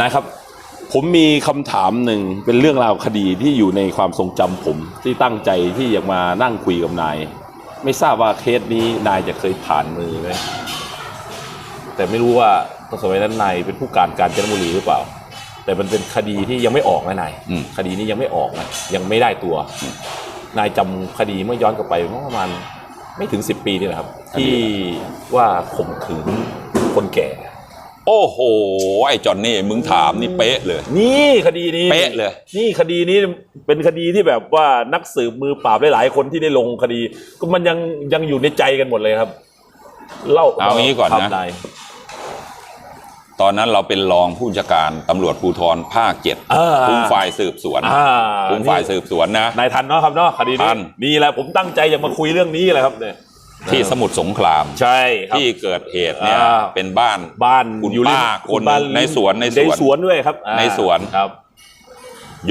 นายครับ ผมมีคำถามหนึ่งเป็นเรื่องราวคดีที่อยู่ในความทรงจำผม ที่ตั้งใจที่อยากมานั่งคุยกับนาย ไม่ทราบว่าเคสนี้นายจะเคยผ่านมือไหมแต่ไม่รู้ว่าตอนสมัยนั้นนายเป็นผู้การการจนบุรีหรือเปล่า แต่มันเป็นคดีที่ยังไม่ออกนะนายอืม คดีนี้ยังไม่ออกนะยังไม่ได้ตัว นายจำคดีเมื่อย้อนกลับไปเมื่อประมาณไม่ถึงสิบปีนี่แหละครับ ที่ว่าข่มขืนคนแก่ โอ้โห ไอ้จอนนี่มึงถามนี่เป๊ะเลย นี่คดีนี้เป๊ะเลย นี่คดีนี้เป็นคดีที่แบบว่านักสืบมือปราบหลายๆคนที่ได้ลงคดี ก็มันยังยังอยู่ในใจกันหมดเลยครับ เล่าเอางี้ก่อนนะทำได้ตอนนั้นเราเป็นรองผู้จัดการตำรวจภูธรภาคเจ็ดอ่าคุมฝ่ายสืบสวนอ่าคุมฝ่ายสืบสวนนะนายทันเนาะครับเนาะคดีทันี้นนี่แหละผมตั้งใจอยากมาคุยเรื่องนี้แหละครับเนี่ย ที่สมุทรสงครามใช่ครับ ที่เกิดเหตุเนี่ยอ่า เป็นบ้านบ้านคุณอยู่ริมป้าคนบ้าในสวนในสวนในสวนด้วยครับอ่าในสวน ครับ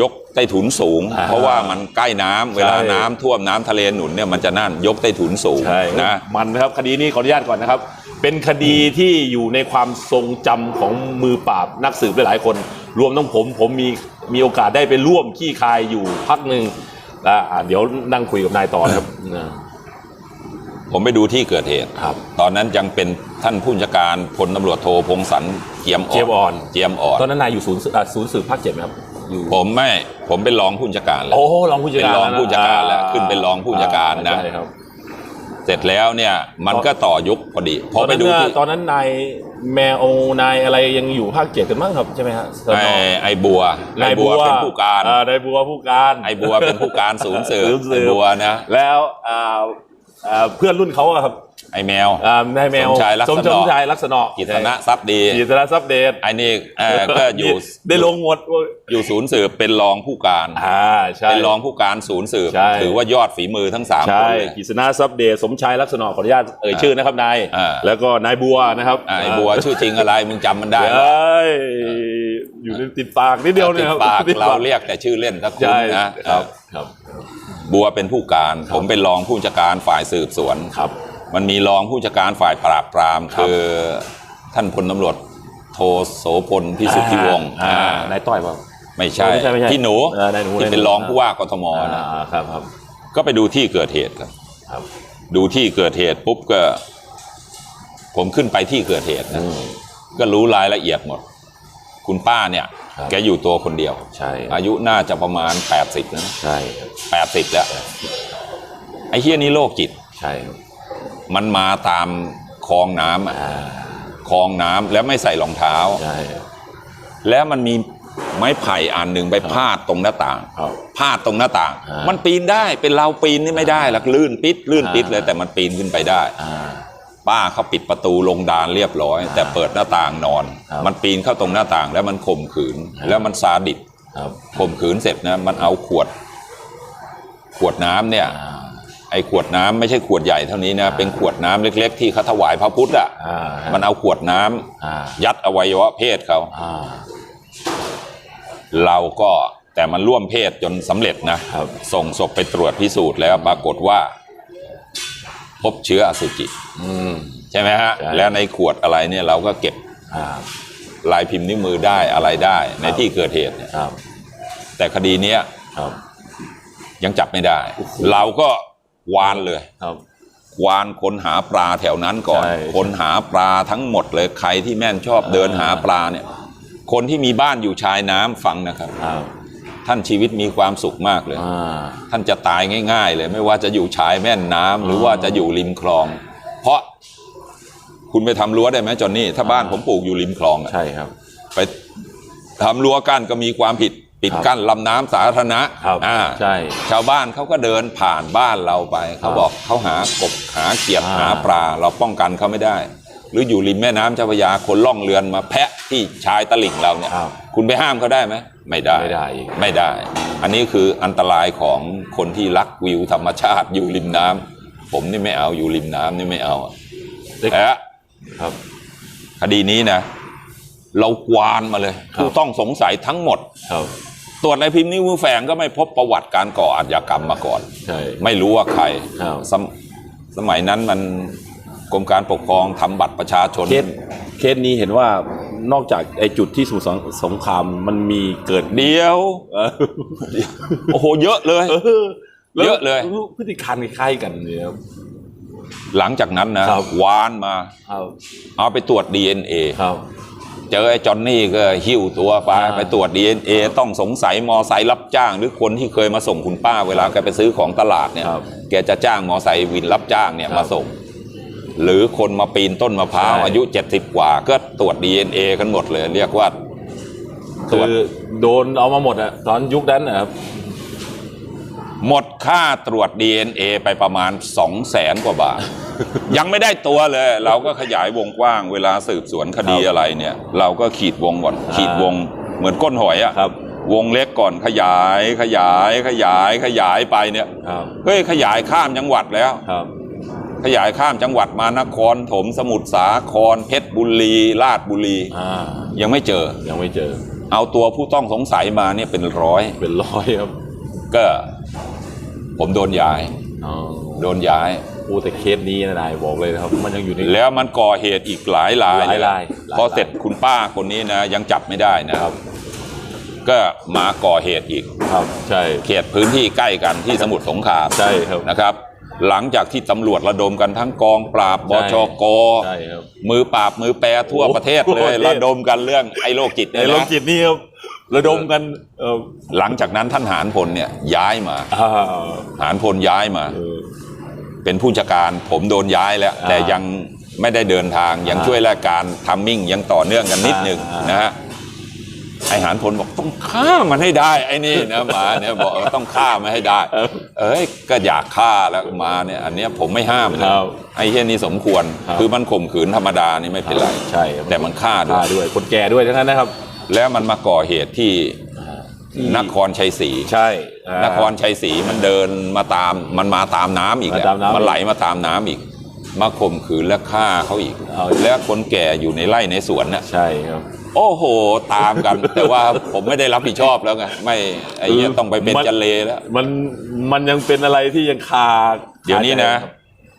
ยกใต้ถุนสูง อ่าเพราะว่ามันใกล้น้ำเวลาใช่น้ำท่วมน้ำทะเลหนุนเนี่ยมันจะนั่นยกใต้ถุนสูงใช่นะ มันนะครับคดีนี้ขออนุญาตก่อนนะครับ เป็นคดีที่อยู่ในความทรงจำของมือปราบนักสืบหลายๆคน รวมทั้งผมผมมีมีโอกาสได้ไปร่วมขี้คายอยู่พักหนึ่งอ่าอ่าเดี๋ยวนั่งคุยกับนายต่อนะครับอ่า ผมไปดูที่เกิดเหตุครับ ตอนนั้นยังเป็นท่านผู้จัดการพลตำรวจโทพงศรเจียมอ่อนเจียมอ่อน เจียมอ่อนตอนนั้นนายอยู่ศูนย์สืบอ่าศูนย์สืบภาคเจ็ดไหมครับอยู่ผมไม่ผมเป็นรองผู้จัดการแล้วโอ้รองผู้จัดเป็นการรองผู้จัดการแล้วอ่ขึ้นเป็นรองผู้จัดการนะ ใช่ครับ เสร็จแล้วเนี่ยมันก็ต่อยุคพอดีพอไปดูตนนั้นที่ น่ะตอนนั้นนายแมวนายอะไรยังอยู่ภาคเจ็ดกันมั้งครับใช่ไหมฮะสนไอ้ไอ้บัวไอ้บัวเป็นผู้การ อ่นายบัวผู้การไอ้บัวเป็นผู้การศูนย์สืบศูนย์สืบไอ้บัวนะ แล้วอ่า อ่าเพื่อนรุ่นเขาอะครับไอ้แมว อ่านายแมวสมชายลักษณะ สมชายลักษณะกิตนะทรัพย์ดี กิตนะทรัพย์เดชไอ้นี่เอ่อก็อยู่ได้ลงหมดอยู่ศูนย์สืบเป็นรองผู้การ อ่าใช่ เป็นรองผู้การศูนย์สืบ ใช่ ถือว่ายอดฝีมือทั้งสามคใช่นเลย กิษณะทรัพย์เดชสมชายลักษณะขออนุญาตเอ่ยชื่อนะครับนายอ่า แล้วก็นายบัวนะครับอะไอ้บัวชื่อจริงอะไรมึงจำมันได้เอ้ยอยู่ในติดปากนิดเดียวเนี่ยครับติปากติดเราเรียกแต่ชื่อเล่นถ้าคุณใช่นะครับ ครับ บัวเป็นผู้การ ผมเป็นรองผู้จัดการฝ่ายสืบสวนครับ มันมีรองผู้จัดการฝ่ายปราบปรามครับคือท่านพลตำรวจโทโสพลพิสุทธิวงศ์อ่าอ่านายต้อยเปล่าไม่ใช่ไม่ใช่ไม่ใช่พี่หนูเออนายหนูที่นายหนูเป็นรองผู้ว่ากทมอ่านะครับครับ ก็ไปดูที่เกิดเหตุครับครับ ดูที่เกิดเหตุปุ๊บก็ ผมขึ้นไปที่เกิดเหตุนะอืมก็รู้รายละเอียดหมด คุณป้าเนี่ย ครับ แกอยู่ตัวคนเดียว ใช่ อายุน่าจะประมาณ 80แล้วนะใช่ครับ80 แล้ว ไอ้เฮียนี่โรคจิต ใช่ครับมันมาตามคลองน้ำอะอ่าคลองน้ำแล้วไม่ใส่รองเท้า ใช่ครับ แล้วมันมีไม้ไผ่อันหนึ่งไปพาดตรงหน้าต่าง ครับพาดตรงหน้าต่าง อ่ามัมันปีนได้เป็นเราปีนนี่ไม่ได้หรอกลื่นปิดลื่นปิดอ่าเลยแต่มันปีนขึ้นไปได้ อ่า ป้าเขาปิดประตูลงดานเรียบร้อย แต่เปิดหน้าต่างนอน ครับมันปีนเข้าตรงหน้าต่างแล้วมันข่มขืน ครับ แล้วมันซาดิสครับข่มขืนเสร็จนะมันเอาขวด ขวดน้ำเนี่ย อ่า ไอ้ขวดน้ำไม่ใช่ขวดใหญ่เท่านี้นะอ่าเป็นขวดน้ำเล็ก ๆ ที่เขาถวายพระพุทธอะอ่ามันเอาขวดน้ำอ่ายัดอวัยวะเพศเขา อ่าเราก็แต่มันร่วมเพศจนสำเร็จนะ ครับ ส่งศพไปตรวจพิสูจน์แล้วปรากฏว่า พบเชื้ออสุจิอืมใช่ไหมฮะใช่แล้วในขวดอะไรเนี่ยเราก็เก็บอ่าลายพิมพ์นิ้วมือได้อะไรได้ในครับที่เกิดเหตุเนี่ยครับแต่คดีเนี้ยครับยังจับไม่ได้ เราก็วานเลยครับวานคนหาปลาแถวนั้นก่อนใช่คนหาปลาทั้งหมดเลยใครที่แม่นชอบอ่าเดินหาปลาเนี่ย คนที่มีบ้านอยู่ชายน้ำฟังนะครับครับ ท่านชีวิตมีความสุขมากเลยอ่าท่านจะตายง่าย ๆ เลย ไม่ว่าจะอยู่ชายแม่นน้ำหรือว่าจะอยู่ริมคลอง เพราะคุณไปทำรั้วได้ไหมจอนนี่ถ้าบ้านผมปลูกอยู่ริมคลองอะใช่ครับ ไปทำรั้วกั้นก็มีความผิดปิดครับกั้นลำน้ำสาธารณะครับอ่าใช่ ชาวบ้านเขาก็เดินผ่านบ้านเราไป เขาครับบอกเขาหากบหาเขียดอ่าหาปลาเราป้องกันเขาไม่ได้ หรืออยู่ริมแม่น้ำเจ้าพระยาคนล่องเรือนมาแพะที่ชายตลิ่งเราเนี่ยครับคุณไปห้ามเขาได้ไหม ไม่ได้ไม่ได้อีกไม่ได้ อันนี้คืออันตรายของคนที่รักวิวธรรมชาติอยู่ริมน้ำผมนี่ไม่เอาอยู่ริมน้ำนี่ไม่เอาอะเด็ก แต่ครับ คดีนี้นะ เรากวานมาเลยครับ ผู้ต้องสงสัยทั้งหมด ครับตรวจในพิมพ์นิ้วมือแฝงก็ไม่พบประวัติการก่ออาชญากรรมมาก่อน ใช่ ไม่รู้ว่าใครครับสมสมัยนั้นมันกรมการปกครองทำบัตรประชาชน เคสเคสนี้เห็นว่า นอกจากไอ้จุดที่สมุทรสงครามมันมีเกิดเดียวเออโอ้โหเยอะเลยเออแล้วเยอะเลยพฤติการคล้ายๆกันเนี่ยครับ หลังจากนั้นนะครับ วานมา ครับเอาไปตรวจ DNA ครับ เจอไอ้จอนนี่ก็หิ้วตัวไปอ่า ไปตรวจ DNA ต้องสงสัยมอไซค์รับจ้าง หรือคนที่เคยมาส่งคุณป้าเวลาแกไปซื้อของตลาดเนี่ย ครับ แกจะจ้างมอไซค์วินรับจ้างเนี่ยครับ มาส่ง หรือคนมาปีนต้นมะพร้าวใช่ อายุ 70 กว่า ก็ตรวจ DNA กันหมดเลย เรียกว่า ตรคืวจอโดนเอามาหมดอะตอนยุคนั้นนะครับ หมดค่าตรวจ DNA ไปประมาณ 2 0 0แสนกว่าบาท ยังไม่ได้ตัวเลย เราก็ขยายวงกว้างเวลาสืบสวนคดีครับอะไรเนี่ย เราก็ขีดวงก่อนอ่าขีดวงเหมือนก้นหอยอะครับ วงเล็กก่อนขยายขยายขยายขยายไปเนี่ย ครับเฮ้ยขยายข้ามจังหวัดแล้ว ครับ ขยายข้ามจังหวัดมานครถมสมุทรสาครเพชรบุรีราชบุรี อ่ายังไม่เจอ ยังไม่เจอ เอาตัวผู้ต้องสงสัยมาเนี่ยเป็นร้อย เป็นร้อยครับก็ ผมโดนย้าย อ๋อโดนย้ายโอ้แต่เคสนี้นะนายบอกเลยนะครับ มันยังอยู่ใน แล้วมันก่อเหตุอีกหลายรายหลายเลรายหลายพอรายเสร็จคุณป้าคนนี้นะ ยังจับไม่ได้นะครับ ก็มาก่อเหตุอีก ครับ ใช่ เขตพื้นที่ใกล้กันที่สมุทรสงครามใช่ครับนะครับ หลังจากที่ตำรวจระดมกันทั้งกองปราบบชกใช่ครับ มือปราบมือแปรทั่วประเทศโอ้เลโหยระดมกันเรื่องไอ้โรคจิตในเนี่ยโรคนะจิตนี่ครับระดมกันเออหลังจากนั้นท่านหารพลเนี่ยย้ายมาอ่าหารพลย้ายมา เออ เป็นผู้จัดการผมโดนย้ายแล้ว อ่าแต่ยังไม่ได้เดินทางยังอ่าช่วยราชการทัมมิ่งยังต่อเนื่องกันนิดหนึ่งอ่าน นะฮะ ไอหารพลบอกต้องฆ่ามันให้ได้ไอ้นี่นะหมาเนี่ยบอกว่าต้องฆ่ามันให้ได้เออเอ้ยก็อยากฆ่าแล้วมาเนี่ยอันเนี้ยผมไม่ห้ามเลยครับไอ้เฮียนี่สมควรครับคือมันข่มขืนธรรมดานี่ไม่เป็นไรใช่ครับแต่มันฆ่าด้วฆ่ายด้วย คนแก่ด้วยทั้งนั้นนะครับ แล้วมันมาก่อเหตุที่ที่นครชัยศรีใช่อ่านครชัยศรีมันเดินมาตามมันมาตามน้ำอีกมาแล้วตามน้ำมันไหลมาตามน้ำอีกมาข่มขืนและฆ่าเขาอีกเอาอีก แล้วคนแก่อยู่ในไร่ในสวนน่ะใช่ครับ โอ้โห ตามกัน แต่ว่าผมไม่ได้รับผิดชอบแล้วไงไม่ไอ้เนี้ยคือต้องไปเป็นมันจันเลแล้ว มันมันยังเป็นอะไรที่ยังคาเดี๋ยวนี้นะ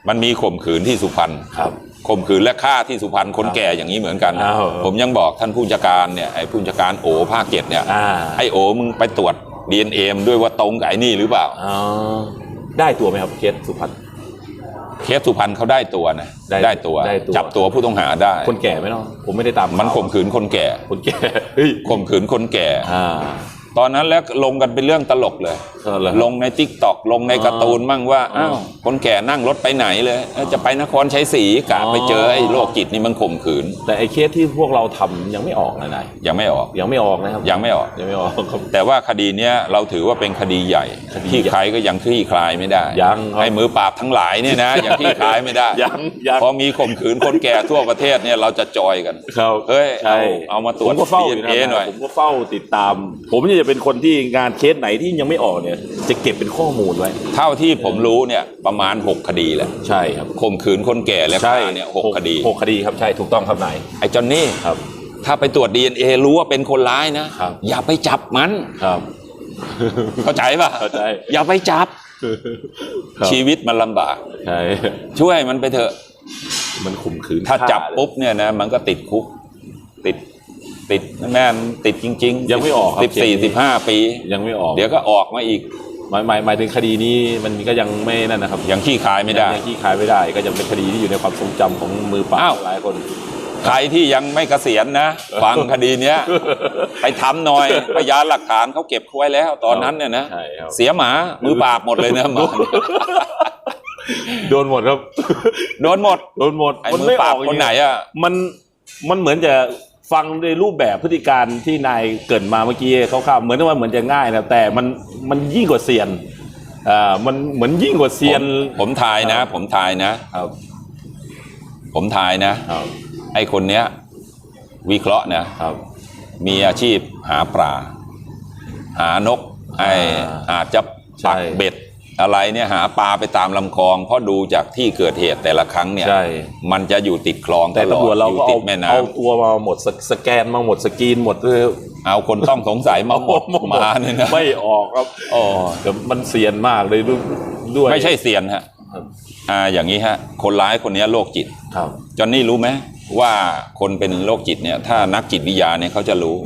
มันมีข่มขืนที่สุพรรณครับข่มขืนและฆ่าที่สุพรรณคนแก่อย่างนี้เหมือนกันอ้าวผมยังบอกท่านผู้จัดการเนี่ยไอ้ผู้จัดการโอภาคเจ็ดเนี่ยอ่าไอ้โอมึงไปตรวจดีเอ็นเอ็มด้วยว่าตรงกับไอ้นี่หรือเปล่าอ๋อได้ตัวไหมครับเคสสุพรรณ เคสสุพรรณเขาได้ตัวนะได้ตัว ได้ตัว จับตัวผู้ต้องหาได้ คนแก่ไหมเนาะผมไม่ได้ตามมันข่าวข่มขืนคนแก่ คนแก่เฮ้ยข่มขืนคนแก่ อ่า ตอนนั้นแล้วลงกันเป็นเรื่องตลกเลย เออเหรอลงในทิกตอกลงในอ๋อการ์ตูนมั่งว่าอ๋ออ้อ้าวคนแก่นั่งรถไปไหนเลยเอ้ยจะไปนครชัยศรีกะอ๋อ ไปเจอไอ้โรคจิตนี่มันข่มขืนแต่ไอ้เคสที่พวกเราทำยังไม่ออกนะนายยังไม่ออก ยังไม่ออกนะครับยังไม่ออก ยังไม่ออกครับ แต่ว่าคดีเนี้ยเราถือว่าเป็นคดีใหญ่คดีที่ใหญ่ใครก็ยังคลี่คลายไม่ได้ยังครับ ให้มือปราบทั้งหลายเนี่ยนะ ยังคลี่คลายไม่ได้ยังยังพอมีข่มขืนคนแก่ทั่วประเทศเนี่ยเราจะจอยกัน ครับเฮ้ยใช่เอาเอามาตรวจผมก็เฝ้าอยู่นะ DNA หน่อย ผมก็เฝ้าติดตาม ผมเนี่ยจะเป็นคนที่งานเคสไหนที่ยังไม่ออกเนี่ย จะเก็บเป็นข้อมูลไว้ เท่าที่ผมรู้เนี่ยประมาณ 6 คดีแหละใช่ครับข่มขืนคนแก่และฆ่าเนี่ยหกคดีหกคดีครับใช่ถูกต้องครับนายไอ้จอนนี่ครับ ถ้าไปตรวจ DNA รู้ว่าเป็นคนร้ายนะครับ อย่าไปจับมันครับ เข้าใจป่ะเข้าใจ อย่าไปจับ ครับชีวิตมันลำบาก ใช่ช่วยมันไปเถอะ มันข่มขืนถ้าจับฆ่เลยปุ๊บเนี่ยนะมันก็ติดคุก ติด ติดแม่นติดจริงยังไม่ออกครับสิบสี่เคสนี้สิบห้าปี ยังไม่ออก เดี๋ยวก็ออกมาอีกหมายหมายหมายถึงคดีนี้มันก็ยังไม่นั่นนะครับยังขี้คายไม่ได้ยังขี้คายไม่ได้ ก็ยังเป็นคดีที่อยู่ในความทรงจำของมือปราอ้าวบหลายคนใครที่ยังไม่เกษียณนะฟังคดีเนี้ยไปทำหน่อยพยานหลักฐานเขาเก็บไว้แล้ว ตอนนั้นเนี่ยนะใช่ครับเสียหมามือปราบหมดเลยนะหมาโดนหมดครับ โดนหมด โดนหมดไอ้มือปราบคนไหนอะมันมันเหมือนจะ ฟังในรูปแบบพฤติการที่นายเกริดมาเมื่อกี้คร่าวๆเหมือนว่าเหมือนจะง่ายนะแต่มันมันยิ่งกว่าเซียนอ่ามันเหมือนยิ่งกว่าเซียน ผมผมทายนะครับผมทายนะ ครับผมทายนะ ครับไอ้คนเนี้ย วิเคราะห์นะ ครับ มีอาชีพหาปลาหานก ไออ่าอาจจะใช่ปักเบ็ด อะไรเนี่ยหาปลาไปตามลำคลองเพราะดูจากที่เกิดเหตุแต่ละครั้งเนี่ยใช่มันจะอยู่ติดคลองแต่ตลอดตำรวจเราอยู่ก็ติเอาดแม่น้เอาตัวมาหมดสสแกนมาหมดสกรีนหมดเลยำเอาคนต้องสงสัยมาหมดมาเนี่ยนะไม่ออกครับอ๋อแต่มันเซียนมากเลยด้วยด้วยไม่ใช่เซียนฮะครับอ่าอย่างนี้ฮะ คนร้ายคนเนี้ยโรคจิตครับจอนนี่รู้ไหมว่าคนเป็นโรคจิตเนี่ย ถ้านักจิตวิทยาเนี่ยเขาจะรู้